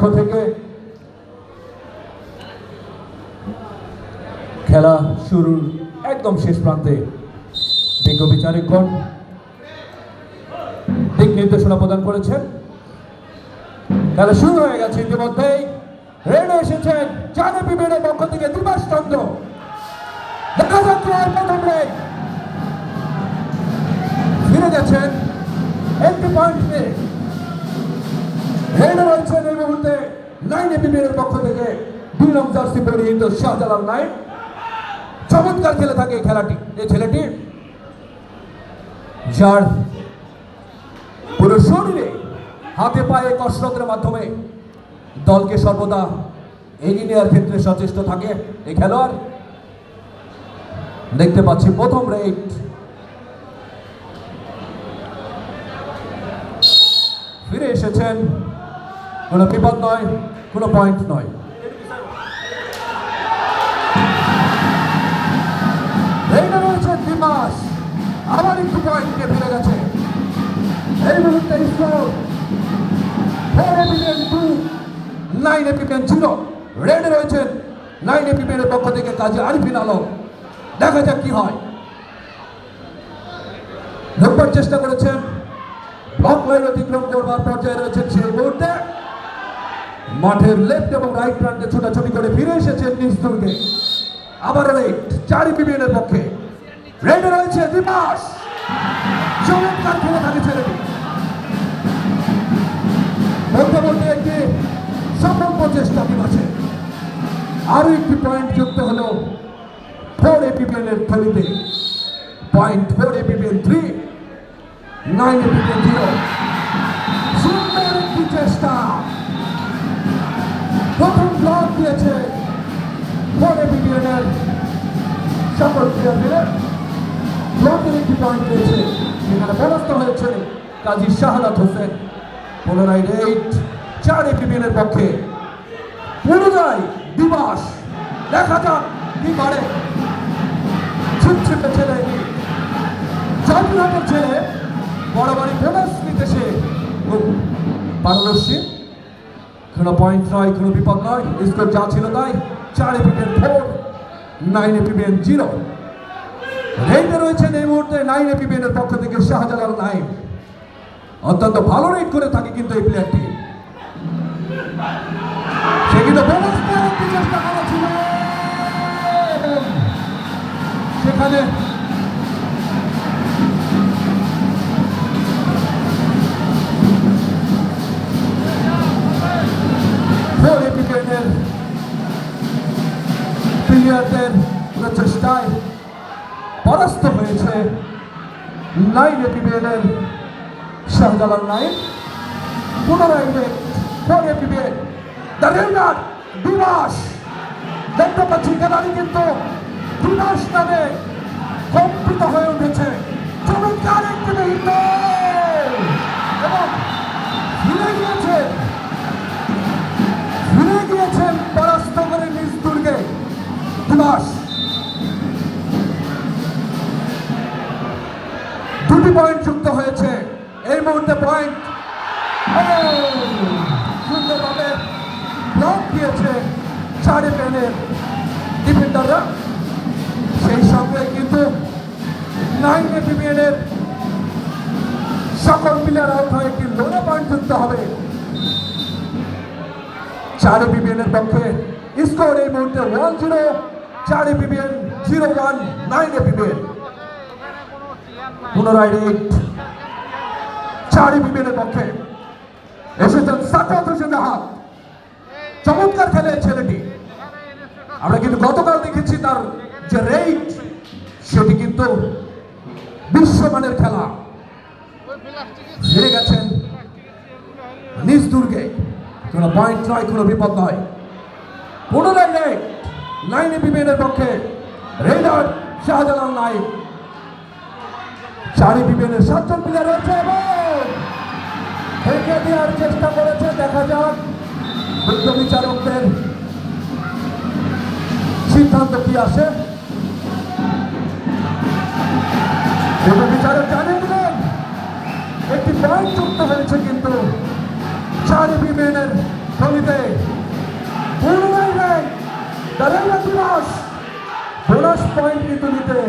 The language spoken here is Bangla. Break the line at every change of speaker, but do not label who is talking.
পক্ষ থেকে খেলা শুরুর একদম শেষ প্রান্তে বিজ্ঞ বিচারকগণ দিক নির্দেশনা প্রদান করেছেন। খেলা শুরু হয়ে গেছে ইতিমধ্যেই। রেডে এসেছেন চানে বিবেনের পক্ষ থেকে দিবাস চন্দ্র। দেখা যাচ্ছে ফিরে গেছেন একটি পয়েন্ট পেয়ে রেডে রয়েছেন এই মুহূর্তে নাইন এপিপিএর পক্ষ থেকে দুই নং জার্সি পরিহিত শাহজালাল নাইন চমৎকার খেলে থাকে এই খেলাটি। এই ছেলেটি যার পুরো শরীরে, হাতে পায়ে কসরতের মাধ্যমে দলকে সর্বদা এগিয়ে নেওয়ার ক্ষেত্রে সচেষ্ট থাকে এই খেলোয়াড়। দেখতে পাচ্ছি প্রথম রেট। ফিরে এসেছেন কোনো বিপদ নয়, কোনো পয়েন্ট নয়। রয়েছে একটু গেছে। রয়েছেন নাইন পক্ষ থেকে কাজী আরিফিন আলম। দেখা যাক কি হয়। ঢোকবার চেষ্টা করেছেন। অতিক্রম করবার পর্যায়ে রয়েছেন সেই মুহূর্তে। মাঠের লেফট এবং রাইট প্রান্তে ছোটাছুটি করে ফিরে এসেছেন নিজ দুর্গে আবার রেড চার বিপিএনের পক্ষে। রেডে রয়েছে দিবাস। চমৎকার খেলে থাকে ছেলেটি। বলতে বলতে একটি সফল প্রচেষ্টা দিবাসে। আরও একটি পয়েন্ট যুক্ত হলো ফোর এপিপিএন এর থলিতে পয়েন্ট ফোর এপিপিএন থ্রি নাইন এপিপিএন জিরো প্রথম ব্লক দিয়েছে ফোর এর সকল প্লেয়ারদের ব্লকের একটি পয়েন্ট দিয়েছে। সেখানে পরাস্ত হয়েছে কাজী শাহাদাত হোসেন। পুনরায় এইট চার এপিপিএন এর পক্ষে। পুনরায় দিবাস দেখা যাক কি পারে ছিটছিটে ছেলে জাদুঘাটের ছেলে বরাবরই ফেমাস নিতে সে পারদর্শী কোনো পয়েন্ট নয় কোনো বিপদ নয় স্কোর যা ছিল তাই। চার এপিপিএন ফোর নাইন এপিপিএন জিরো রেটে রয়েছেন এই মুহূর্তে নাইন এপিপিএন এর পক্ষ থেকে শাহজালাল নাইন অত্যন্ত ভালো রেট করে থাকে কিন্তু এই প্লেয়ারটি সে কিন্তু চেষ্টা সেখানে প্লেয়ারদের প্রচেষ্টায় পরাস্ত হয়েছে নাইন এপিপিএনের শাহজালাল নাইন পুনরায় ফোর এপিপিএন দ্য রেডার দিবাস দেখতে পাচ্ছি খেলাড়ি কিন্তু কম্পিত হয়ে উঠেছে। দিবাস দুটি পয়েন্ট যুক্ত হয়েছে। এই মুহূর্তে পয়েন্ট সুন্দরভাবে ব্লক দিয়েছে চারে পেনের ডিফেন্ডাররা সেই সঙ্গে কিন্তু নাইন এপিপিএনের সকল প্লেয়ার আউট হয়ে একটি লোনা পয়েন্ট যুক্ত হবে। চার এপিপিএনের পক্ষে স্কোর এই মুহূর্তে ওয়ান জিরো চার এপিপিএন জিরো ওয়ান, নাইন এপিপিএন পুনরায় রেট। চার এপিপিএনের পক্ষে এসেছেন সাকাত হোসেন জাহাদ চমৎকার খেলে ছেলেটি। আমরা কিন্তু গতকাল দেখেছি তার যে রেট সেটি কিন্তু বিশ্বমানের খেলা। ফিরে গেছেন নিজ দুর্গে। কোনো পয়েন্ট নয়, কোনো বিপদ নয়। পুনরায় নেই নাইন এপিপিএনের পক্ষে রেডার শাহজালাল নাইন চারি বিপিএনের সাতজন প্লেয়ার রয়েছে এবং থেকে দেওয়ার চেষ্টা করেছে, দেখা যাক। বৃদ্ধ বিচারকদের সিদ্ধান্ত কি আসে? বৃদ্ধ বিচারক জানিয়ে দিলেন, একটি পয়েন্ট যুক্ত হয়েছে কিন্তু চারি বিপিএনের সঙ্গীতে দাঁড়াইয়া দিবস বোনাস পয়েন্ট কিন্তু নিতে